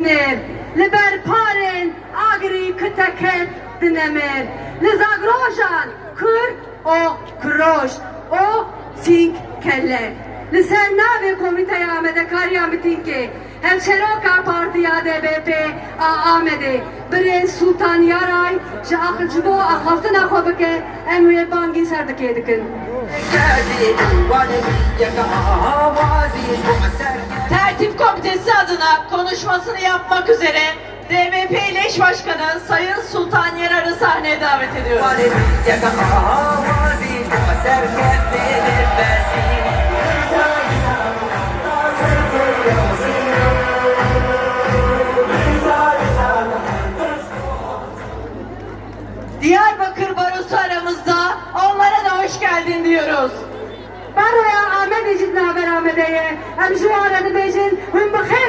li ber parên agirî kiteket dinemir. Li zagrojan kür o kroj, o tink kelle. Li ser navê komîteya amedekariya mitînkê hemşeroka partiya DBP a Amedê birê Sultan Yaray ji axicbo axaftina xwe bike em wê bangî ser dikê dikin. Komitesi adına konuşmasını yapmak üzere DMP eş başkanı Sayın Sultan Yarar'ı sahneye davet ediyoruz. Diyarbakır Barosu aramızda onlara da hoş geldin diyoruz. Baroya Ahmet Ecid naber Ahmet'e hem şu arada bejin hüm bخير hatın